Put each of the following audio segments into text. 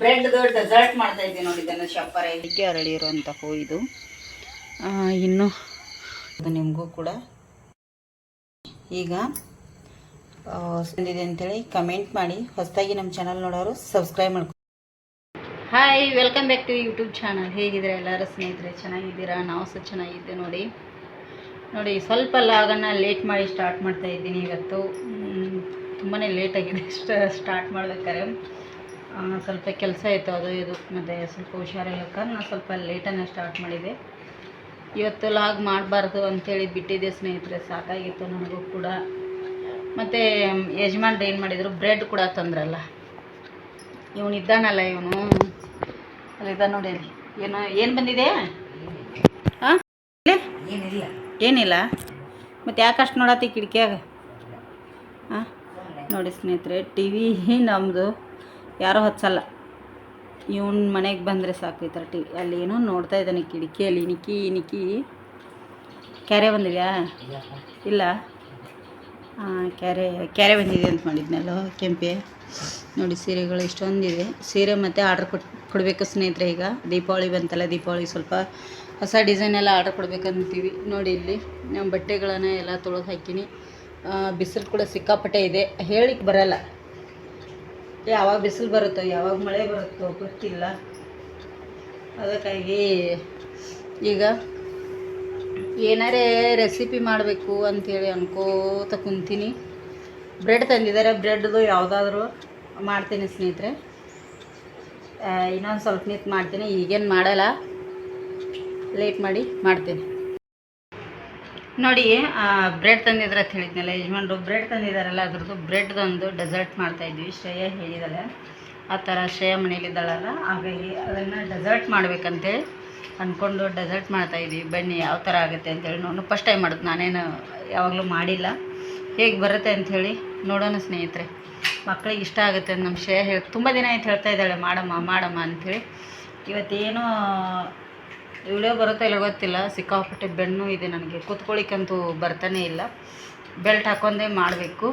Bread dessert ಮಾಡ್ತಾ ಇದ್ದೀನಿ ನೋಡಿ ಇದನ್ನು ಶಪ್ಪರ. ಇದಕ್ಕೆ ಅರಳಿ ಇರುವಂಥ ಹೂ ಇದು. ಇನ್ನು ನಿಮಗೂ ಕೂಡ. ಈಗ ಬಂದಿದೆ ಅಂತೇಳಿ ಕಮೆಂಟ್ ಮಾಡಿ. ಹೊಸದಾಗಿ ನಮ್ಮ ಚಾನಲ್ ನೋಡೋರು ಸಬ್ಸ್ಕ್ರೈಬ್ ಮಾಡ್ಕೊ hi welcome back to YouTube channel ಹೇಗಿದ್ದೀರಾ ಎಲ್ಲರೂ ಸ್ನೇಹಿತರೆ ಚೆನ್ನಾಗಿದ್ದೀರಾ? ನಾವು ಸಹ ಚೆನ್ನಾಗಿದ್ದೆ ನೋಡಿ. ನೋಡಿ ಸ್ವಲ್ಪ ಲಾಗನ್ನು ಲೇಟ್ ಮಾಡಿ ಸ್ಟಾರ್ಟ್ ಮಾಡ್ತಾ ಇದ್ದೀನಿ ಇವತ್ತು. ತುಂಬಾ ಲೇಟಾಗಿದೆ ಸ್ಟಾರ್ಟ್ ಮಾಡ್ಬೇಕಾದ್ರೆ. ಸ್ವಲ್ಪ ಕೆಲಸ ಇತ್ತು ಅದು ಇದು. ಮತ್ತು ಸ್ವಲ್ಪ ಹುಷಾರಿಲ್ಲಕ್ಕ ನಾನು ಸ್ವಲ್ಪ ಲೇಟನ್ನು ಸ್ಟಾರ್ಟ್ ಮಾಡಿದೆ. ಇವತ್ತು ಲಾಗ್ ಮಾಡಬಾರ್ದು ಅಂಥೇಳಿ ಬಿಟ್ಟಿದ್ದೆ ಸ್ನೇಹಿತರೆ ಸಾಕಾಗಿತ್ತು ನನಗೂ ಕೂಡ. ಮತ್ತು ಯಜಮಾನ್ರು ಏನು ಮಾಡಿದರು ಬ್ರೆಡ್ ಕೂಡ ತಂದ್ರಲ್ಲ. ಇವನು ಇದ್ದಾನಲ್ಲ ಇವನು. ಅಲ್ಲಿದ್ದ ನೋಡಿ ಏನೋ ಏನು ಬಂದಿದೆ? ಹಾಂ ಏನಿಲ್ಲ. ಏನಿಲ್ಲ? ಮತ್ತು ಯಾಕೆ ಅಷ್ಟು ನೋಡತ್ತಿ ಕಿಟಕಿಯಾಗ? ಹಾಂ ನೋಡಿ ಸ್ನೇಹಿತರೆ ಟಿ ವಿ ನಮ್ಮದು ಯಾರೋ ಹಚ್ಚಲ್ಲ. ಇವನ್ ಮನೆಗೆ ಬಂದರೆ ಸಾಕು ಈ ಥರ ಟಿ ಅಲ್ಲಿ ಏನೋ ನೋಡ್ತಾ ಇದ್ದಾನೆ ಕಿಡಿಕಿಯಲ್ಲಿ ನಿಕ್ಕಿ ನಿಕ್ಕಿ. ಕ್ಯಾರೆ ಬಂದಿದೆಯಾ? ಇಲ್ಲ. ಕ್ಯಾರೆ ಕ್ಯಾರೆ ಬಂದಿದೆ ಅಂತ ಮಾಡಿದ್ನಲ್ಲ ಕೆಂಪೆ. ನೋಡಿ ಸೀರೆಗಳು ಇಷ್ಟೊಂದಿದೆ. ಸೀರೆ ಮತ್ತು ಆರ್ಡ್ರ್ ಕೊಟ್ಟು ಕೊಡಬೇಕು ಸ್ನೇಹಿತರೆ ಈಗ. ದೀಪಾವಳಿ ಬಂತಲ್ಲ, ದೀಪಾವಳಿ ಸ್ವಲ್ಪ ಹೊಸ ಡಿಸೈನ್ ಎಲ್ಲ ಆರ್ಡ್ರ್ ಕೊಡ್ಬೇಕಂತೀವಿ. ನೋಡಿ ಇಲ್ಲಿ ನಮ್ಮ ಬಟ್ಟೆಗಳನ್ನು ಎಲ್ಲ ತೊಳೆದು ಹಾಕಿನಿ. ಬಿಸಿಲು ಕೂಡ ಸಿಕ್ಕಾಪಟ್ಟೆ ಇದೆ. ಹೇಳಿಕ್ಕೆ ಬರಲ್ಲ. ಯಾವಾಗ ಬಿಸಿಲು ಬರುತ್ತೋ, ಯಾವಾಗ ಮಳೆ ಬರುತ್ತೋ ಗೊತ್ತಿಲ್ಲ. ಅದಕ್ಕಾಗಿ ಈಗ ಏನಾರೇ ರೆಸಿಪಿ ಮಾಡಬೇಕು ಅಂಥೇಳಿ ಅನ್ಕೋತ ಕುಂತೀನಿ. ಬ್ರೆಡ್ ತಂದಿದ್ದಾರೆ ಬ್ರೆಡ್ದು ಯಾವುದಾದ್ರೂ ಮಾಡ್ತೀನಿ ಸ್ನೇಹಿತರೆ. ಇನ್ನೊಂದು ಸ್ವಲ್ಪ ನಿಂತು ಮಾಡ್ತೀನಿ, ಈಗೇನು ಮಾಡಲ್ಲ. ಲೇಟ್ ಮಾಡಿ ಮಾಡ್ತೀನಿ. ನೋಡಿ ಬ್ರೆಡ್ ತಂದಿದ್ರೆ ಅಂತ ಹೇಳಿದ್ನಲ್ಲ, ಯಜಮಾನ್ರು. ಬ್ರೆಡ್ ತಂದಿದ್ದಾರಲ್ಲ, ಅದ್ರದ್ದು ಬ್ರೆಡ್ದೊಂದು ಡೆಸರ್ಟ್ ಮಾಡ್ತಾಯಿದ್ವಿ ಶ್ರೇಯ ಹೇಳಿದಾಳೆ. ಆ ಥರ ಶ್ರೇಯ ಮನೇಲಿದ್ದಾಳಲ್ಲ ಹಾಗಾಗಿ ಅದನ್ನು ಡೆಸರ್ಟ್ ಮಾಡ್ಬೇಕಂತೇಳಿ ಅಂದ್ಕೊಂಡು ಡೆಸರ್ಟ್ ಮಾಡ್ತಾಯಿದ್ವಿ ಬನ್ನಿ, ಯಾವ ಥರ ಆಗುತ್ತೆ ಅಂತೇಳಿ ನಾನು ಫಸ್ಟ್ ಟೈಮ್ ಮಾಡೋದು, ನಾನೇನು ಯಾವಾಗಲೂ ಮಾಡಿಲ್ಲ. ಹೇಗೆ ಬರುತ್ತೆ ಅಂಥೇಳಿ ನೋಡೋಣ ಸ್ನೇಹಿತರೆ. ಮಕ್ಕಳಿಗೆ ಇಷ್ಟ ಆಗುತ್ತೆ ಅಂತ ನಮ್ಮ ಶ್ರೇಯ ಹೇಳಿ ತುಂಬ ದಿನ ಆಯ್ತು ಹೇಳ್ತಾ ಇದ್ದಾಳೆ, ಮಾಡಮ್ಮ ಮಾಡಮ್ಮ ಅಂಥೇಳಿ ಇವತ್ತೇನೋ ವಿಡಿಯೋ ಬರುತ್ತೋ ಇಲ್ಲ ಗೊತ್ತಿಲ್ಲ. ಸಿಕ್ಕಾಪಟ್ಟೆ ಬೆನ್ನು ಇದೆ ನನಗೆ. ಕೂತ್ಕೊಳ್ಳಿಕ್ಕಂತೂ ಬರ್ತಾನೆ ಇಲ್ಲ. ಬೆಲ್ಟ್ ಹಾಕೊಂಡೇ ಮಾಡಬೇಕು.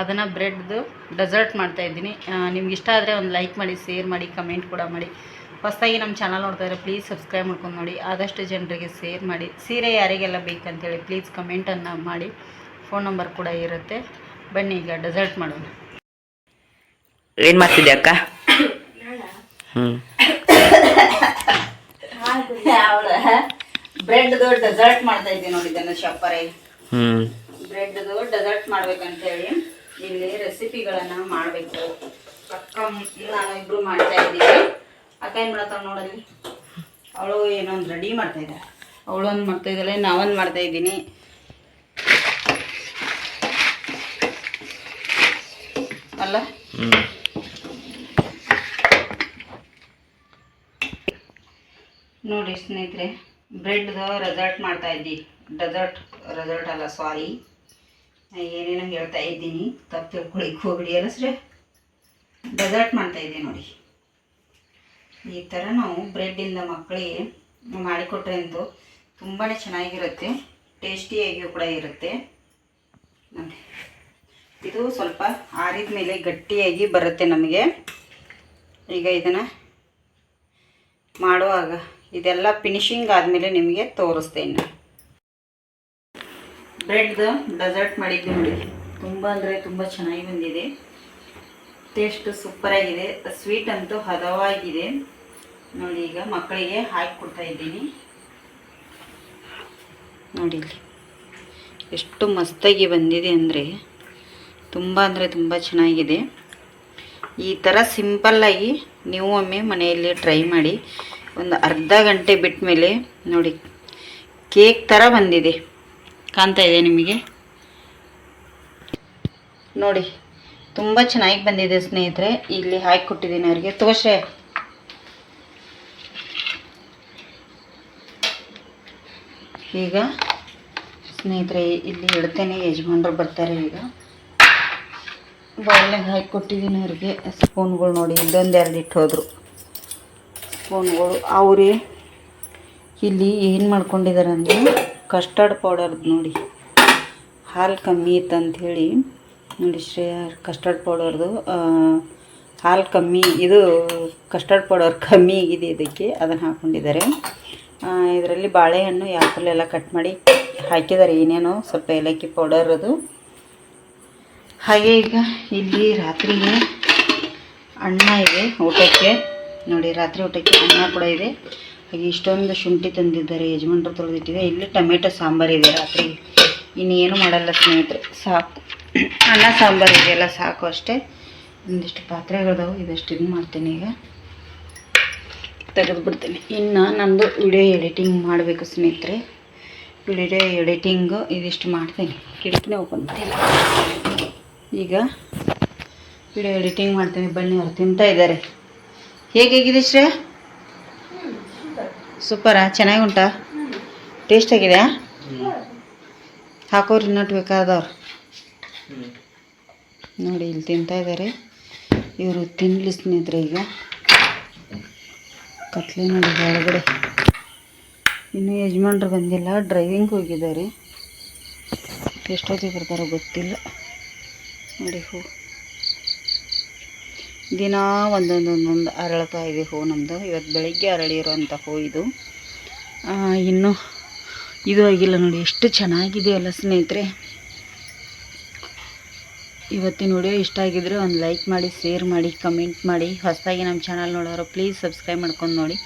ಅದನ್ನು ಬ್ರೆಡ್ದು ಡೆಸರ್ಟ್ ಮಾಡ್ತಾಯಿದ್ದೀನಿ ನಿಮ್ಗೆ ಇಷ್ಟ ಆದರೆ ಒಂದು ಲೈಕ್ ಮಾಡಿ ಶೇರ್ ಮಾಡಿ ಕಮೆಂಟ್ ಕೂಡ ಮಾಡಿ. ಹೊಸದಾಗಿ ನಮ್ಮ ಚಾನಲ್ ನೋಡ್ತಾ ಇದ್ರೆ ಪ್ಲೀಸ್ ಸಬ್ಸ್ಕ್ರೈಬ್ ಮಾಡ್ಕೊಂಡು ನೋಡಿ. ಆದಷ್ಟು ಜನರಿಗೆ ಶೇರ್ ಮಾಡಿ. ಸೀರೆ ಯಾರಿಗೆಲ್ಲ ಬೇಕಂತೇಳಿ ಪ್ಲೀಸ್ ಕಮೆಂಟನ್ನು ಮಾಡಿ. ಫೋನ್ ನಂಬರ್ ಕೂಡ ಇರುತ್ತೆ. ಬನ್ನಿ ಈಗ ಡೆಸರ್ಟ್ ಮಾಡೋಣ. ಏನು ಮಾಡ್ತಿದ್ದೆ ಅಕ್ಕ? ಹ್ಮ್. ಅವಳ ಬ್ರೆಡ್ದು ಡೆಸರ್ಟ್ ಮಾಡ್ತಾ ಇದ್ದೀನಿ ನೋಡಿ ಇದನ್ನ ಶಪ್ಪರೆ. ಹ್ಮ್. ಬ್ರೆಡ್ದು ಡೆಸರ್ಟ್ ಮಾಡ್ಬೇಕಂತೇಳಿ ಇಲ್ಲಿ ರೆಸಿಪಿಗಳನ್ನ ಮಾಡಬೇಕು. ಅಕ್ಕ ನಾನು ಇಬ್ರು ಮಾಡ್ತಾ ಇದ್ದೀವಿ. ಅಕ್ಕ ಏನು ಮಾಡತ್ತಾವ ನೋಡಲ್ಲಿ? ಅವಳು ಏನೊಂದು ರೆಡಿ ಮಾಡ್ತಾ ಇದ್ದಾಳೆ ಅವಳು ಒಂದು ಮಾಡ್ತಾ ಇದ್ದಾಳೆ ನಾವೊಂದು ಮಾಡ್ತಾ ಇದ್ದೀನಿ. ಅಲ್ಲ? ನೋಡಿ ಸ್ನೇಹಿತರೆ ಬ್ರೆಡ್ದು ಮಾಡ್ತಾ ಇದ್ದೀನಿ ಡೆಸರ್ಟ್ ರೆಸಲ್ಟ್ ಅಲ್ಲ ಸಾರಿ ಏನೇನೋ ಹೇಳ್ತಾ ಇದ್ದೀನಿ. ತಪ್ಪು ತಿಳ್ಕೊಳಿಕ್ಕೆ ಹೋಗ್ಬಿಡಿ ಅಲ್ಲ ಸರಿ. ಡೆಸರ್ಟ್ ಮಾಡ್ತಾ ಇದ್ದೀನಿ ನೋಡಿ. ಈ ಥರ ನಾವು ಬ್ರೆಡ್ಡಿಂದ ಮಕ್ಕಳಿಗೆ ಮಾಡಿಕೊಟ್ರೆ ಅಂತೂ ತುಂಬಾ ಚೆನ್ನಾಗಿರುತ್ತೆ. ಟೇಸ್ಟಿಯಾಗಿಯೂ ಕೂಡ ಇರುತ್ತೆ. ನೋಡಿ. ಇದು ಸ್ವಲ್ಪ ಆರಿದ ಮೇಲೆ ಗಟ್ಟಿಯಾಗಿ ಬರುತ್ತೆ ನಮಗೆ. ಈಗ ಇದನ್ನು ಮಾಡುವಾಗ ಇದೆಲ್ಲ ಫಿನಿಶಿಂಗ್ ಆದಮೇಲೆ ನಿಮಗೆ ತೋರಿಸ್ತೇನೆ. ಬ್ರೆಡ್ದು ಡೆಸರ್ಟ್ ಮಾಡಿದ್ದು ನೋಡಿ. ತುಂಬ ಅಂದರೆ ತುಂಬ ಚೆನ್ನಾಗಿ ಬಂದಿದೆ. ಟೇಸ್ಟ್ ಸೂಪರಾಗಿದೆ ಸ್ವೀಟ್ ಅಂತೂ ಹದವಾಗಿದೆ. ನೋಡಿ ಈಗ ಮಕ್ಕಳಿಗೆ ಹಾಕಿ ಕೊಡ್ತಾ ಇದ್ದೀನಿ. ನೋಡಿ ಎಷ್ಟು ಮಸ್ತಾಗಿ ಬಂದಿದೆ ಅಂದರೆ ತುಂಬ ಅಂದರೆ ತುಂಬ ಚೆನ್ನಾಗಿದೆ. ಈ ಥರ ಸಿಂಪಲ್ಲಾಗಿ ನೀವು ಒಮ್ಮೆ ಮನೆಯಲ್ಲಿ ಟ್ರೈ ಮಾಡಿ. ಒಂದು ಅರ್ಧ ಗಂಟೆ ಬಿಟ್ಟ ಮೇಲೆ ನೋಡಿ, ಕೇಕ್ ಥರ ಬಂದಿದೆ. ಕಾಣ್ತಾ ಇದೆ ನಿಮಗೆ? ನೋಡಿ, ತುಂಬ ಚೆನ್ನಾಗಿ ಬಂದಿದೆ ಸ್ನೇಹಿತರೆ. ಇಲ್ಲಿ ಹಾಕಿ ಕೊಟ್ಟಿದ್ದೀನಿ ಅವ್ರಿಗೆ. ತೋಶೆ ಈಗ ಸ್ನೇಹಿತರೆ, ಇಲ್ಲಿ ಹೇಳ್ತೇನೆ ಯಜಮಾನ್ರು ಬರ್ತಾರೆ ಈಗ. ಬೌಲ್ನಾಗ ಹಾಕಿ ಕೊಟ್ಟಿದ್ದೀನಿ ಅವ್ರಿಗೆ. ಸ್ಪೂನ್ಗಳು ನೋಡಿ ಇಲ್ಲೊಂದು ಎರಡು ಇಟ್ಟು ಹೋದರು. ಸ್ಪೂನ್ಗಳು ಅವ್ರಿ, ಇಲ್ಲಿ ಏನು ಮಾಡ್ಕೊಂಡಿದ್ದಾರೆ ಅಂದರೆ ಕಸ್ಟರ್ಡ್ ಪೌಡರ್ದು ನೋಡಿ. ಹಾಲು ಕಮ್ಮಿ ಇತ್ತು ಅಂಥೇಳಿ ನೋಡಿ ಶ್ರೇಯ ಕಸ್ಟರ್ಡ್ ಪೌಡರ್ದು ಹಾಲು ಕಮ್ಮಿ, ಇದು ಕಸ್ಟರ್ಡ್ ಪೌಡರ್ ಕಮ್ಮಿ ಆಗಿದೆ ಇದಕ್ಕೆ, ಅದನ್ನು ಹಾಕ್ಕೊಂಡಿದ್ದಾರೆ ಇದರಲ್ಲಿ ಬಾಳೆಹಣ್ಣು ಆ್ಯಪಲ್ ಕಟ್ ಮಾಡಿ ಹಾಕಿದ್ದಾರೆ. ಏನೇನೋ ಸ್ವಲ್ಪ ಏಲಕ್ಕಿ ಪೌಡರ್ ಅದು ಹಾಗೆ ಈಗ ಇಲ್ಲಿ ರಾತ್ರಿಗೆ ಅಣ್ಣ ಇದೆ ಊಟಕ್ಕೆ. ನೋಡಿ, ರಾತ್ರಿ ಊಟಕ್ಕೆ ಅನ್ನ ಕೂಡ ಇದೆ. ಹಾಗೆ ಇಷ್ಟೊಂದು ಶುಂಠಿ ತಂದಿದ್ದಾರೆ ಯಜಮಾನ್ರು ತೊಳೆದಿಟ್ಟಿದೆ. ಇಲ್ಲಿ ಟೊಮೆಟೊ ಸಾಂಬಾರು ಇದೆ ರಾತ್ರಿ. ಇನ್ನೇನು ಮಾಡಲ್ಲ ಸ್ನೇಹಿತರೆ, ಸಾಕು. ಅನ್ನ ಸಾಂಬಾರು ಇದೆಯಲ್ಲ, ಸಾಕು ಅಷ್ಟೇ. ಒಂದಿಷ್ಟು ಪಾತ್ರೆಗಳಿದಾವೆ, ಇದಷ್ಟು ಇದು ಮಾಡ್ತೀನಿ ಈಗ. ತೆಗೆದುಬಿಡ್ತೀನಿ. ಇನ್ನು ನಂದು ವಿಡಿಯೋ ಎಡಿಟಿಂಗ್ ಮಾಡಬೇಕು ಸ್ನೇಹಿತರೆ. ವಿಡಿಯೋ ಎಡಿಟಿಂಗು ಇದಿಷ್ಟು ಮಾಡ್ತೀನಿ. ಕಿಟಕಿನೇ ಓಪನ್ ಈಗ ವಿಡಿಯೋ ಎಡಿಟಿಂಗ್ ಮಾಡ್ತೀನಿ. ಬನ್ನಿ, ಅವ್ರು ತಿಂತಾ ಇದ್ದಾರೆ. ಹೇಗಾಗಿದೆ ಶ್ರೇಯ? ಸೂಪರಾ ಚೆನ್ನಾಗಿ ಉಂಟಾ ಟೇಸ್ಟ್ ಆಗಿದೆ ಹಾಕೋರು ಇನ್ನೊಟ್ಟು ಬೇಕಾದವ್ರು. ನೋಡಿ, ಇಲ್ಲಿ ತಿಂತಾ ಇದ್ದಾರೆ ಇವರು ತಿನ್ನಲಿ ಸ್ನೇಹಿತರೆ ಈಗ. ಕತ್ಲೆ ನೋಡಿ ಒಳಗಡೆ. ಇನ್ನು ಯಜಮಾನ್ರು ಬಂದಿಲ್ಲ ಡ್ರೈವಿಂಗ್ ಹೋಗಿದ್ದಾರೆ. ಎಷ್ಟೊತ್ತಿಗೆ ಬರ್ತಾರೋ ಗೊತ್ತಿಲ್ಲ. ನೋಡಿ, ಹೂ. ದಿನ ಒಂದೊಂದೊಂದೊಂದು ಒಂದೊಂದು ಅರಳ್ತಾ ಇದೆ ಹೂ ನಮ್ಮದು ಇವತ್ತು ಬೆಳಗ್ಗೆ ಅರಳಿರುವಂಥ ಹೂ ಇದು. ಇನ್ನು ಇದು ಆಗಿಲ್ಲ ನೋಡಿ, ಎಷ್ಟು ಚೆನ್ನಾಗಿದೆ ಅಲ್ಲ ಸ್ನೇಹಿತರೆ. ಇವತ್ತಿನ ವಿಡಿಯೋ ಇಷ್ಟ ಆಗಿದ್ರೆ ಒಂದು ಲೈಕ್ ಮಾಡಿ, ಶೇರ್ ಮಾಡಿ, ಕಮೆಂಟ್ ಮಾಡಿ. ಹೊಸದಾಗಿ ನಮ್ಮ ಚಾನಲ್ ನೋಡೋರು ಪ್ಲೀಸ್ ಸಬ್ಸ್ಕ್ರೈಬ್ ಮಾಡ್ಕೊಂಡು ನೋಡಿ.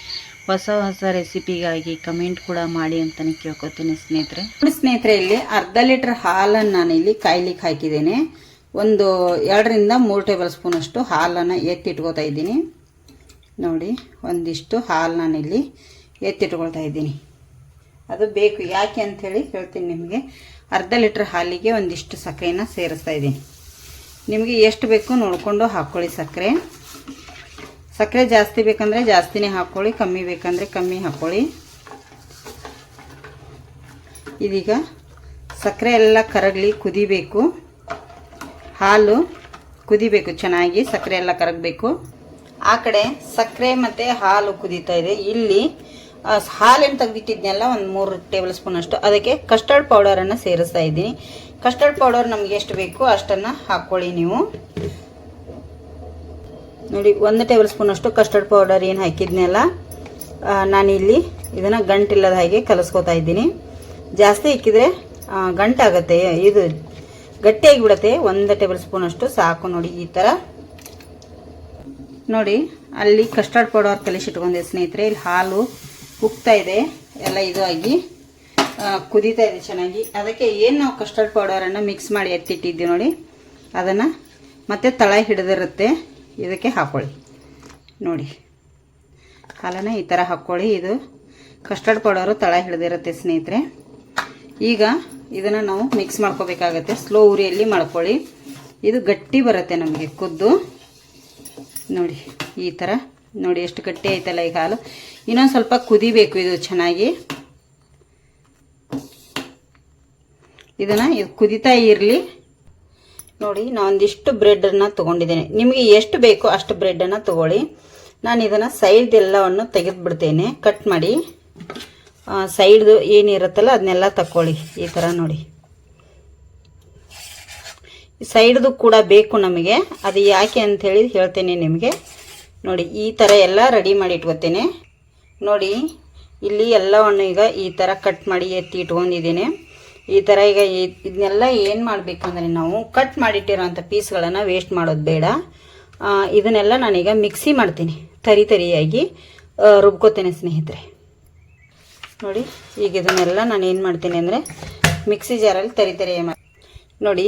ಹೊಸ ಹೊಸ ರೆಸಿಪಿಗಾಗಿ ಕಮೆಂಟ್ ಕೂಡ ಮಾಡಿ ಅಂತಲೇ ಕೇಳ್ಕೊತೀನಿ ಸ್ನೇಹಿತರೆ. ಸ್ನೇಹಿತರೆ, ಇಲ್ಲಿ ಅರ್ಧ ಲೀಟ್ರ್ ಹಾಲನ್ನು ನಾನು ಇಲ್ಲಿ ಕಾಯ್ಲಿಕ್ಕೆ ಹಾಕಿದ್ದೇನೆ. ಒಂದು ಎರಡರಿಂದ ಮೂರು ಟೇಬಲ್ ಸ್ಪೂನಷ್ಟು ಹಾಲನ್ನು ಎತ್ತಿಟ್ಕೊತಾ ಇದ್ದೀನಿ. ನೋಡಿ, ಒಂದಿಷ್ಟು ಹಾಲು ನಾನಿಲ್ಲಿ ಎತ್ತಿಟ್ಕೊಳ್ತಾ ಇದ್ದೀನಿ. ಅದು ಬೇಕು, ಯಾಕೆ ಅಂಥೇಳಿ ಹೇಳ್ತೀನಿ ನಿಮಗೆ. ಅರ್ಧ ಲೀಟ್ರ್ ಹಾಲಿಗೆ ಒಂದಿಷ್ಟು ಸಕ್ಕರೆನ ಸೇರಿಸ್ತಾ ಇದ್ದೀನಿ. ನಿಮಗೆ ಎಷ್ಟು ಬೇಕು ನೋಡಿಕೊಂಡು ಹಾಕ್ಕೊಳ್ಳಿ ಸಕ್ಕರೆ ಸಕ್ಕರೆ ಜಾಸ್ತಿ ಬೇಕಂದರೆ ಜಾಸ್ತಿನೇ ಹಾಕ್ಕೊಳ್ಳಿ, ಕಮ್ಮಿ ಬೇಕಂದರೆ ಕಮ್ಮಿ ಹಾಕ್ಕೊಳ್ಳಿ. ಇದೀಗ ಸಕ್ಕರೆ ಎಲ್ಲ ಕರಗಲಿ ಕುದಿಬೇಕು. ಹಾಲು ಕುದಿಬೇಕು, ಚೆನ್ನಾಗಿ ಸಕ್ಕರೆ ಎಲ್ಲ ಕರಗಬೇಕು. ಆ ಕಡೆ ಸಕ್ಕರೆ ಮತ್ತು ಹಾಲು ಕುದೀತಾ ಇದೆ. ಇಲ್ಲಿ ಹಾಲೇನು ತೆಗೆದಿಟ್ಟಿದ್ನೆಲ್ಲ, ಒಂದು ಮೂರು ಟೇಬಲ್ ಸ್ಪೂನ್ ಅಷ್ಟು. ಅದಕ್ಕೆ ಕಸ್ಟರ್ಡ್ ಪೌಡರನ್ನು ಸೇರಿಸ್ತಾ ಇದ್ದೀನಿ. ಕಸ್ಟರ್ಡ್ ಪೌಡರ್ ನಮಗೆ ಎಷ್ಟು ಬೇಕು ಅಷ್ಟನ್ನು ಹಾಕ್ಕೊಳ್ಳಿ ನೀವು. ನೋಡಿ, ಒಂದು ಟೇಬಲ್ ಸ್ಪೂನ್ ಅಷ್ಟು ಕಸ್ಟರ್ಡ್ ಪೌಡರ್ ಏನು ಹಾಕಿದ್ನೆಲ್ಲ ನಾನಿಲ್ಲಿ ಇದನ್ನು ಗಂಟಿಲ್ಲದ ಹಾಗೆ ಕಲಿಸ್ಕೊತಾ ಇದ್ದೀನಿ. ಜಾಸ್ತಿ ಇಕ್ಕಿದ್ರೆ ಗಂಟಾಗತ್ತೆ. ಇದು ಗಟ್ಟಿಯಾಗಿ ಬಿಡುತ್ತೆ. ಒಂದು ಟೇಬಲ್ ಸ್ಪೂನ್ ಅಷ್ಟು. ಸಾಕು ನೋಡಿ ಈ ಥರ ನೋಡಿ, ಅಲ್ಲಿ ಕಸ್ಟರ್ಡ್ ಪೌಡರ್ ಕಲಿಸಿಟ್ಕೊಂಡೆ ಸ್ನೇಹಿತರೆ. ಇಲ್ಲಿ ಹಾಲು ಉಕ್ತಾ ಇದೆ. ಎಲ್ಲ ಇದು ಆಗಿ ಕುದೀತಾ ಇದೆ ಚೆನ್ನಾಗಿ. ಅದಕ್ಕೆ ಏನು ನಾವು ಕಸ್ಟರ್ಡ್ ಪೌಡರನ್ನು ಮಿಕ್ಸ್ ಮಾಡಿ ಎತ್ತಿಟ್ಟಿದ್ದೀವಿ ನೋಡಿ. ಅದನ್ನು ಮತ್ತೆ ತಳ ಹಿಡಿದಿರುತ್ತೆ. ಇದಕ್ಕೆ ಹಾಕ್ಕೊಳ್ಳಿ ನೋಡಿ. ಹಾಲನ್ನು ಈ ಥರ ಹಾಕ್ಕೊಳ್ಳಿ ಇದು ಕಸ್ಟರ್ಡ್ ಪೌಡರು ತಳ ಹಿಡಿದಿರುತ್ತೆ ಸ್ನೇಹಿತರೆ. ಈಗ ಇದನ್ನು ನಾವು ಮಿಕ್ಸ್ ಮಾಡ್ಕೋಬೇಕಾಗತ್ತೆ. ಸ್ಲೋ ಉರಿಯಲ್ಲಿ ಮಾಡ್ಕೊಳ್ಳಿ. ಇದು ಗಟ್ಟಿ ಬರುತ್ತೆ ನಮಗೆ ಕುದ್ದು. ನೋಡಿ, ಈ ಥರ ನೋಡಿ, ಎಷ್ಟು ಗಟ್ಟಿ ಆಯ್ತಲ್ಲ ಈಗ ಹಾಲು. ಇನ್ನೊಂದು ಸ್ವಲ್ಪ ಕುದಿಬೇಕು ಇದು ಚೆನ್ನಾಗಿ. ಇದನ್ನು ಇದು ಕುದಿತಾ ಇರಲಿ. ನೋಡಿ, ನಾನು ಒಂದಿಷ್ಟು ಬ್ರೆಡನ್ನು ತೊಗೊಂಡಿದ್ದೇನೆ. ನಿಮಗೆ ಎಷ್ಟು ಬೇಕೋ ಅಷ್ಟು ಬ್ರೆಡನ್ನು ತೊಗೊಳ್ಳಿ. ನಾನು ಇದನ್ನು ಸೈಡ್ ಎಲ್ಲವನ್ನು ತೆಗೆದುಬಿಡ್ತೇನೆ. ಕಟ್ ಮಾಡಿ. ಸೈಡ್ದು ಏನಿರುತ್ತಲ್ಲ ಅದನ್ನೆಲ್ಲ ತಕ್ಕೊಳ್ಳಿ, ಈ ಥರ ನೋಡಿ. ಸೈಡ್ದು ಕೂಡ ಬೇಕು ನಮಗೆ. ಅದು ಯಾಕೆ ಅಂಥೇಳಿ ಹೇಳ್ತೇನೆ ನಿಮಗೆ. ನೋಡಿ, ಈ ಥರ ಎಲ್ಲ ರೆಡಿ ಮಾಡಿ ಇಟ್ಕೋತೇನೆ. ನೋಡಿ, ಇಲ್ಲಿ ಎಲ್ಲವನ್ನು ಈಗ ಈ ಥರ ಕಟ್ ಮಾಡಿ ಎತ್ತಿ ಇಟ್ಕೊಂಡಿದ್ದೀನಿ. ಈ ಥರ ಈಗ ಇದನ್ನೆಲ್ಲ ಏನು ಮಾಡಬೇಕಂದ್ರೆ ನಾವು ಕಟ್ ಮಾಡಿಟ್ಟಿರೋಂಥ ಪೀಸ್ಗಳನ್ನು ವೇಸ್ಟ್ ಮಾಡೋದು ಬೇಡ. ಇದನ್ನೆಲ್ಲ ನಾನೀಗ ಮಿಕ್ಸಿ ಮಾಡ್ತೀನಿ. ತರಿ ತರಿಯಾಗಿ ರುಬ್ಕೋತೇನೆ ಸ್ನೇಹಿತರೆ. ನೋಡಿ, ಈಗ ಇದನ್ನೆಲ್ಲ ನಾನು ಏನು ಮಾಡ್ತೀನಿ ಅಂದರೆ ಮಿಕ್ಸಿ ಜಾರಲ್ಲಿ ತರಿ ತರಿ ನೋಡಿ,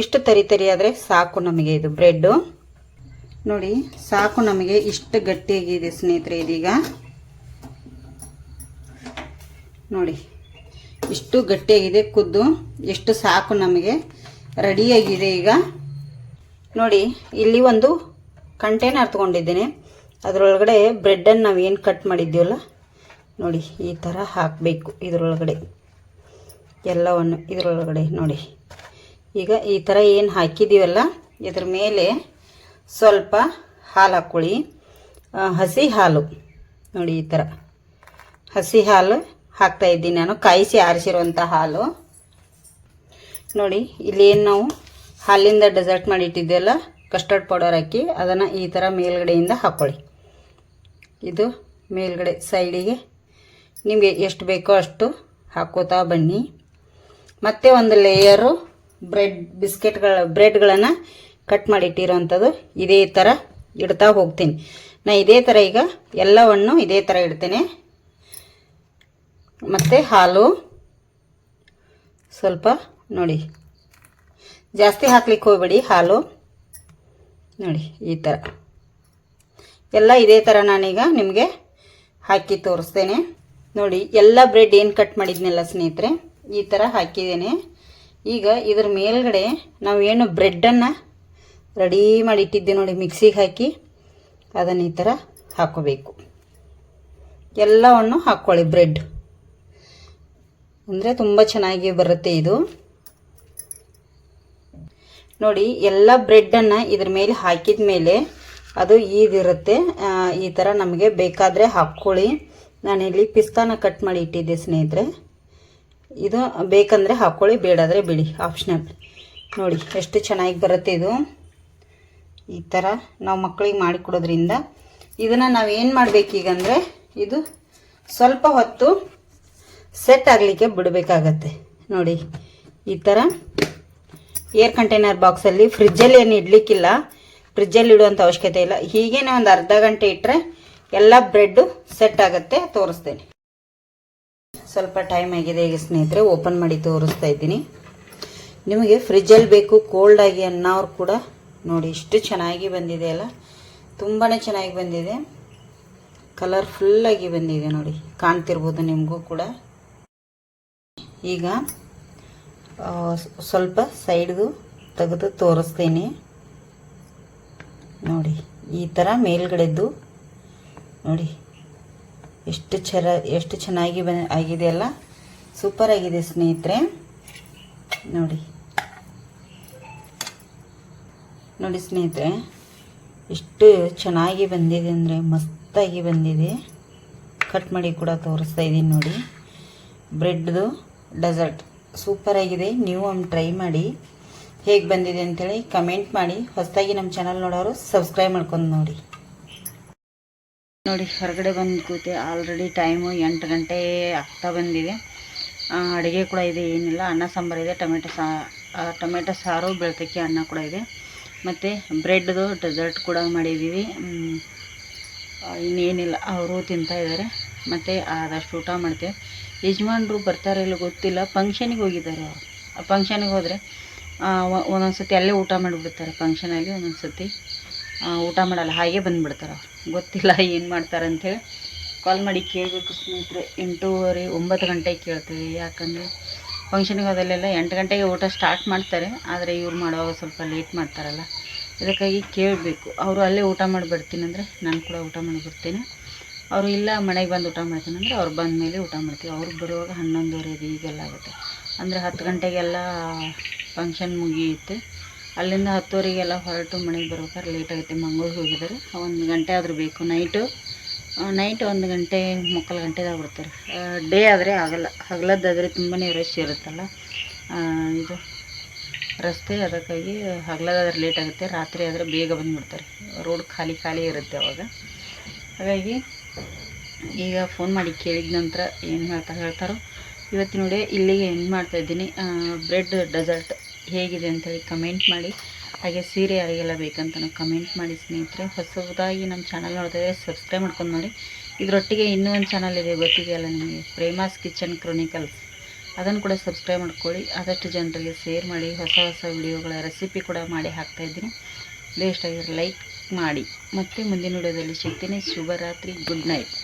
ಇಷ್ಟು ತರಿ ತರಿ ಆದರೆ ಸಾಕು ನಮಗೆ ಇದು ಬ್ರೆಡ್ಡು. ನೋಡಿ, ಸಾಕು ನಮಗೆ ಇಷ್ಟು ಗಟ್ಟಿಯಾಗಿದೆ ಸ್ನೇಹಿತರೆ ಇದೀಗ. ನೋಡಿ, ಇಷ್ಟು ಗಟ್ಟಿಯಾಗಿದೆ ಕುದ್ದು, ಎಷ್ಟು ಸಾಕು ನಮಗೆ ರೆಡಿಯಾಗಿದೆ ಈಗ. ನೋಡಿ, ಇಲ್ಲಿ ಒಂದು ಕಂಟೇನರ್ ತೊಗೊಂಡಿದ್ದೇನೆ. ಅದರೊಳಗಡೆ ಬ್ರೆಡ್ಡನ್ನು ನಾವು ಏನು ಕಟ್ ಮಾಡಿದ್ದೀವಲ್ಲ ನೋಡಿ, ಈ ಥರ ಹಾಕಬೇಕು ಇದರೊಳಗಡೆ. ಎಲ್ಲವನ್ನು ಇದರೊಳಗಡೆ ನೋಡಿ. ಈಗ ಈ ಥರ ಏನು ಹಾಕಿದ್ದೀವಲ್ಲ, ಇದ್ರ ಮೇಲೆ ಸ್ವಲ್ಪ ಹಾಲು ಹಾಕ್ಕೊಳ್ಳಿ ಹಸಿ ಹಾಲು. ನೋಡಿ, ಈ ಥರ ಹಸಿ ಹಾಲು ಹಾಕ್ತಾ ಇದ್ದೀನಿ ನಾನು, ಕಾಯಿಸಿ ಆರಿಸಿರುವಂಥ ಹಾಲು. ನೋಡಿ, ಇಲ್ಲಿ ಏನು ನಾವು ಹಾಲಿಂದ ಡೆಸರ್ಟ್ ಮಾಡಿಟ್ಟಿದ್ದೆಲ್ಲ, ಕಸ್ಟರ್ಡ್ ಪೌಡರ್ ಹಾಕಿ ಅದನ್ನು ಈ ಥರ ಮೇಲ್ಗಡೆಯಿಂದ ಹಾಕ್ಕೊಳ್ಳಿ ಇದು ಮೇಲ್ಗಡೆ ಸೈಡಿಗೆ ನಿಮಗೆ ಎಷ್ಟು ಬೇಕೋ ಅಷ್ಟು ಹಾಕೋತಾ ಬನ್ನಿ. ಮತ್ತೆ ಒಂದು ಲೇಯರು ಬ್ರೆಡ್ ಬಿಸ್ಕೆಟ್ಗಳ ಬ್ರೆಡ್ಗಳನ್ನು ಕಟ್ ಮಾಡಿಟ್ಟಿರೋವಂಥದ್ದು ಇದೇ ಥರ ಇಡ್ತಾ ಹೋಗ್ತೀನಿ. ನಾ ಇದೇ ಥರ ಈಗ ಎಲ್ಲವನ್ನು ಇದೇ ಥರ ಇಡ್ತೇನೆ. ಮತ್ತು ಹಾಲು ಸ್ವಲ್ಪ ನೋಡಿ. ಜಾಸ್ತಿ ಹಾಕ್ಲಿಕ್ಕೆ ಹೋಗಬೇಡಿ ಹಾಲು. ನೋಡಿ ಈ ಥರ ಎಲ್ಲ ಇದೇ ಥರ ನಾನೀಗ ನಿಮಗೆ ಹಾಕಿ ತೋರಿಸ್ತೇನೆ. ನೋಡಿ, ಎಲ್ಲ ಬ್ರೆಡ್ ಏನು ಕಟ್ ಮಾಡಿದ್ನಲ್ಲ ಸ್ನೇಹಿತರೆ? ಈ ಥರ ಹಾಕಿದ್ದೇನೆ. ಈಗ ಇದ್ರ ಮೇಲ್ಗಡೆ ನಾವು ಏನು ಬ್ರೆಡ್ಡನ್ನು ರೆಡಿ ಮಾಡಿ ಇಟ್ಟಿದ್ದೆ ನೋಡಿ ಮಿಕ್ಸಿಗೆ ಹಾಕಿ. ಅದನ್ನು ಈ ಥರ ಹಾಕೋಬೇಕು. ಎಲ್ಲವನ್ನು ಹಾಕ್ಕೊಳ್ಳಿ ಬ್ರೆಡ್ ಅಂದರೆ ತುಂಬ ಚೆನ್ನಾಗಿ ಬರುತ್ತೆ ಇದು. ನೋಡಿ, ಎಲ್ಲ ಬ್ರೆಡ್ಡನ್ನು ಇದ್ರ ಮೇಲೆ ಹಾಕಿದ ಮೇಲೆ ಅದು ಈದಿರುತ್ತೆ ಈ ಥರ ನಮಗೆ ಬೇಕಾದರೆ ಹಾಕ್ಕೊಳ್ಳಿ ನಾನಿಲ್ಲಿ ಪಿಸ್ತಾನ ಕಟ್ ಮಾಡಿ ಇಟ್ಟಿದ್ದೆ ಸ್ನೇಹಿತರೆ. ಇದು ಬೇಕಂದರೆ ಹಾಕ್ಕೊಳ್ಳಿ ಬೇಡಾದರೆ ಬಿಡಿ. ಆಪ್ಷನಲ್ ನೋಡಿ, ಎಷ್ಟು ಚೆನ್ನಾಗಿ ಬರುತ್ತೆ ಇದು. ಈ ಥರ ನಾವು ಮಕ್ಕಳಿಗೆ ಮಾಡಿಕೊಡೋದ್ರಿಂದ ಇದನ್ನು ನಾವು ಏನು ಮಾಡಬೇಕೀಗಂದರೆ ಇದು ಸ್ವಲ್ಪ ಹೊತ್ತು ಸೆಟ್ ಆಗಲಿಕ್ಕೆ ಬಿಡಬೇಕಾಗತ್ತೆ. ನೋಡಿ, ಈ ಥರ ಏರ್ ಕಂಟೈನರ್ ಬಾಕ್ಸಲ್ಲಿ ಫ್ರಿಜ್ಜಲ್ಲಿ ಏನು ಇಡಲಿಕ್ಕಿಲ್ಲ ಫ್ರಿಜ್ಜಲ್ಲಿ ಇಡುವಂಥ ಅವಶ್ಯಕತೆ ಇಲ್ಲ. ಹೀಗೇನೆ ಒಂದು ಅರ್ಧ ಗಂಟೆ ಇಟ್ಟರೆ ಎಲ್ಲ ಬ್ರೆಡ್ಡು ಸೆಟ್ ಆಗುತ್ತೆ, ತೋರಿಸ್ತೇನೆ. ಸ್ವಲ್ಪ ಟೈಮ್ ಆಗಿದೆ ಈಗ ಸ್ನೇಹಿತರೆ, ಓಪನ್ ಮಾಡಿ ತೋರಿಸ್ತಾ ಇದ್ದೀನಿ. ನಿಮಗೆ ಫ್ರಿಜ್ಜಲ್ಲಿ ಬೇಕು, ಕೋಲ್ಡ್ ಆಗಿ ಅನ್ನೋರು ಕೂಡ ನೋಡಿ, ಇಷ್ಟು ಚೆನ್ನಾಗಿ ಬಂದಿದೆ ಅಲ್ಲ. ತುಂಬಾ ಚೆನ್ನಾಗಿ ಬಂದಿದೆ. ಕಲರ್ಫುಲ್ಲಾಗಿ ಬಂದಿದೆ ನೋಡಿ, ಕಾಣ್ತಿರ್ಬೋದು ನಿಮಗೂ ಕೂಡ. ಈಗ ಸ್ವಲ್ಪ ಸೈಡ್ದು ತೆಗೆದು ತೋರಿಸ್ತೀನಿ. ನೋಡಿ, ಈ ಥರ ಮೇಲ್ಗಡೆದ್ದು ನೋಡಿ. ಎಷ್ಟು ಚರ, ಎಷ್ಟು ಚೆನ್ನಾಗಿ ಬ ಆಗಿದೆ ಅಲ್ಲ? ಸೂಪರ್ ಆಗಿದೆ ಸ್ನೇಹಿತರೆ. ನೋಡಿ. ನೋಡಿ ಸ್ನೇಹಿತರೆ, ಎಷ್ಟು ಚೆನ್ನಾಗಿ ಬಂದಿದೆ ಅಂದರೆ ಮಸ್ತಾಗಿ ಬಂದಿದೆ. ಕಟ್ ಮಾಡಿ ಕೂಡ ತೋರಿಸ್ತಾ ಇದ್ದೀನಿ ನೋಡಿ. ಬ್ರೆಡ್ದು ಡೆಸರ್ಟ್ ಸೂಪರ್ ಆಗಿದೆ. ನೀವು ಒಮ್ಮೆ ಟ್ರೈ ಮಾಡಿ ಹೇಗೆ ಬಂದಿದೆ ಅಂತೇಳಿ ಕಮೆಂಟ್ ಮಾಡಿ. ಹೊಸದಾಗಿ ನಮ್ಮ ಚಾನಲ್ ನೋಡೋರು ಸಬ್ಸ್ಕ್ರೈಬ್ ಮಾಡ್ಕೊಂಡು ನೋಡಿ. ನೋಡಿ, ಹೊರಗಡೆ ಬಂದು ಕೂತೆ. ಆಲ್ರೆಡಿ ಟೈಮು ಎಂಟು ಗಂಟೆ ಆಗ್ತಾ ಬಂದಿದೆ. ಅಡುಗೆ ಕೂಡ ಇದೆ, ಏನಿಲ್ಲ. ಅನ್ನ, ಸಾಂಬಾರು ಇದೆ, ಟೊಮೆಟೊ ಸಾ ಟೊಮೆಟೊ ಸಾರು, ಬೆಳ್ತಕ್ಕಿ ಅನ್ನ ಕೂಡ ಇದೆ. ಮತ್ತು ಬ್ರೆಡ್ದು ಡೆಸರ್ಟ್ ಕೂಡ ಮಾಡಿದ್ದೀವಿ. ಇನ್ನೇನಿಲ್ಲ. ಅವರು ತಿಂತಾ ಇದ್ದಾರೆ. ಮತ್ತು ಆದಷ್ಟು ಊಟ ಮಾಡ್ತೇವೆ. ಯಜಮಾನ್ರು ಬರ್ತಾರೆ ಇಲ್ಲ ಗೊತ್ತಿಲ್ಲ. ಫಂಕ್ಷನಿಗೆ ಹೋಗಿದ್ದಾರೆ ಅವರು. ಫಂಕ್ಷನಿಗೆ ಹೋದರೆ ಒಂದೊಂದು ಸತಿ ಅಲ್ಲೇ ಊಟ ಮಾಡಿಬಿಡ್ತಾರೆ ಫಂಕ್ಷನಲ್ಲಿ ಒಂದೊಂದು ಸತಿ ಊಟ ಮಾಡಲ್ಲ. ಹಾಗೆ ಬಂದುಬಿಡ್ತಾರೆ ಅವ್ರು. ಗೊತ್ತಿಲ್ಲ ಏನು ಮಾಡ್ತಾರೆ ಅಂಥೇಳಿ ಕಾಲ್ ಮಾಡಿ ಕೇಳಬೇಕು ಸ್ನೇಹಿತರೆ. ಎಂಟೂವರೆ, ಒಂಬತ್ತು ಗಂಟೆಗೆ ಕೇಳ್ತೀವಿ. ಯಾಕಂದರೆ ಫಂಕ್ಷನ್ಗೆ ಹೋದಲ್ಲೆಲ್ಲ ಎಂಟು ಗಂಟೆಗೆ ಊಟ ಸ್ಟಾರ್ಟ್ ಮಾಡ್ತಾರೆ. ಆದರೆ ಇವ್ರು ಮಾಡುವಾಗ ಸ್ವಲ್ಪ ಲೇಟ್ ಮಾಡ್ತಾರಲ್ಲ. ಇದಕ್ಕಾಗಿ ಕೇಳಬೇಕು. ಅವರು ಅಲ್ಲೇ ಊಟ ಮಾಡಿ ಬರ್ತೀನಿ ಅಂದರೆ ನಾನು ಕೂಡ ಊಟ ಮಾಡಿ ಬರ್ತೀನಿ ಅವರು ಇಲ್ಲ, ಮನೆಗೆ ಬಂದು ಊಟ ಮಾಡ್ತೀನಿ ಅಂದರೆ ಅವ್ರು ಬಂದ ಮೇಲೆ ಊಟ ಮಾಡ್ತೀವಿ. ಅವ್ರು ಬರುವಾಗ ಹನ್ನೊಂದುವರೆ ಈಗೆಲ್ಲ ಆಗುತ್ತೆ. ಅಂದರೆ ಹತ್ತು ಗಂಟೆಗೆಲ್ಲ ಫಂಕ್ಷನ್ ಮುಗಿಯುತ್ತೆ. ಅಲ್ಲಿಂದ ಹತ್ತುವರೆಗೆಲ್ಲ ಹೊರಟು ಮನೆಗೆ ಬರ್ಬೇಕಾದ್ರೆ ಲೇಟ್ ಆಗುತ್ತೆ ಮಂಗಳೂರಿಗೆ ಹೋಗಿದ್ದಾರೆ. ಒಂದು ಗಂಟೆ ಆದರೂ ಬೇಕು. ನೈಟು ನೈಟ್ ಒಂದು ಗಂಟೆ, ಮುಕ್ಕಾಲು ಗಂಟೆದಾಗ ಬರ್ತಾರೆ. ಡೇ ಆದರೆ ಆಗಲ್ಲ. ಹಗಲದ್ದಾದರೆ ತುಂಬಾ ರಶ್ ಇರುತ್ತಲ್ಲ. ಇದು ರಸ್ತೆ ಅದಕ್ಕಾಗಿ ಹಗಲದಾದ್ರೆ ಲೇಟ್ ಆಗುತ್ತೆ. ರಾತ್ರಿ ಆದರೆ ಬೇಗ ಬಂದುಬಿಡ್ತಾರೆ. ರೋಡ್ ಖಾಲಿ ಖಾಲಿ ಇರುತ್ತೆ ಅವಾಗ. ಹಾಗಾಗಿ ಈಗ ಫೋನ್ ಮಾಡಿ ಕೇಳಿದ ನಂತರ ಏನು ಹೇಳ್ತಾ ಹೇಳ್ತಾರೋ ಇವತ್ತಿನ ನೋಡಿ ಇಲ್ಲಿಗೆ ಎಂಡ್ ಮಾಡ್ತಾ ಇದ್ದೀನಿ. ಬ್ರೆಡ್ ಡೆಸರ್ಟ್ ಹೇಗಿದೆ ಅಂತೇಳಿ ಕಮೆಂಟ್ ಮಾಡಿ. ಹಾಗೆ ಸೀರೆ ಯಾರಿಗೆಲ್ಲ ಬೇಕಂತ ಕಮೆಂಟ್ ಮಾಡಿ ಸ್ನೇಹಿತರೆ. ಹೊಸದಾಗಿ ನಮ್ಮ ಚಾನಲ್ ನೋಡಿದ್ರೆ ಸಬ್ಸ್ಕ್ರೈಬ್ ಮಾಡ್ಕೊಂಡು ನೋಡಿ ಇದರೊಟ್ಟಿಗೆ ಇನ್ನೂ ಒಂದು ಚಾನಲ್ ಇದೆ, ಗೊತ್ತಿದೆಯಲ್ಲ ನಿಮಗೆ? ಪ್ರೇಮಾಸ್ ಕಿಚನ್ ಕ್ರೊನಿಕಲ್ಸ್ ಅದನ್ನು ಕೂಡ ಸಬ್ಸ್ಕ್ರೈಬ್ ಮಾಡ್ಕೊಳ್ಳಿ. ಆದಷ್ಟು ಜನರಿಗೆ ಶೇರ್ ಮಾಡಿ. ಹೊಸ ಹೊಸ ವಿಡಿಯೋಗಳ ರೆಸಿಪಿ ಕೂಡ ಮಾಡಿ ಹಾಕ್ತಾಯಿದ್ದೀನಿ ಆಗಿದ್ರೆ ಲೈಕ್ ಮಾಡಿ. ಮತ್ತೆ ಮುಂದಿನ ವಿಡಿಯೋದಲ್ಲಿ ಸಿಗ್ತೀನಿ. ಶುಭರಾತ್ರಿ. Good night